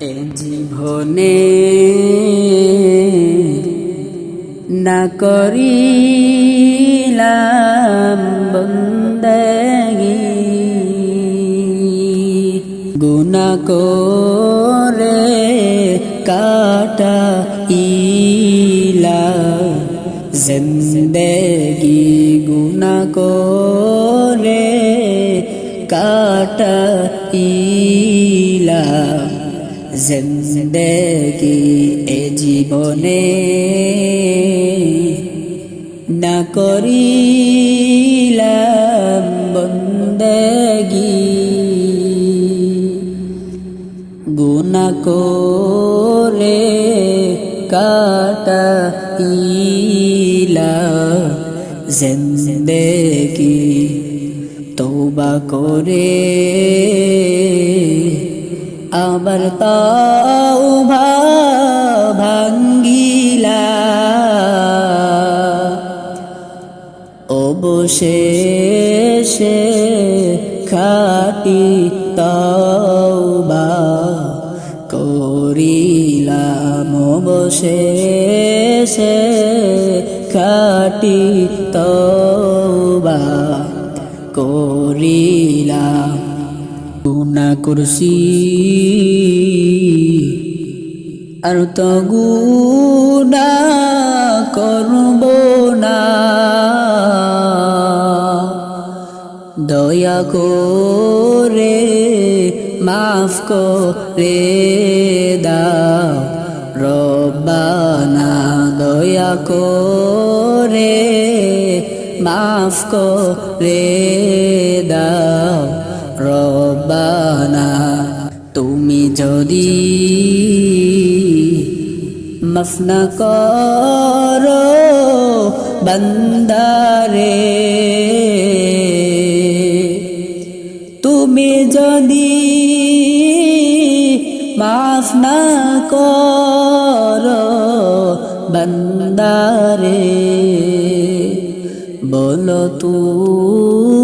এ জীবনে। না করিলাম বন্দগি। গুনা করে কাটা ইলা জিন্দগি। গুনা করে কাটা ইলা জিন্দগি এ জীবনে না করিলাম বন্দগি গুনা করে কাটা ইলা জিন্দগি তৌবা করে আবার তাওবা ভাঙ্গিলা। অবশেষে খাটি তাওবা করিলাম। অবশেষে খাটি তাওবা করিলাম। গুনা করছি। আর তো গুনা করব না। দয়া করে মাফ করে দাও। রব্বানা, দয়া করে মাফ করে দাও। রব্বানা তুমি যদি মাফ না করো বন্দারে তুমি যদি মাফ না করো বন্দারে বলো তোমার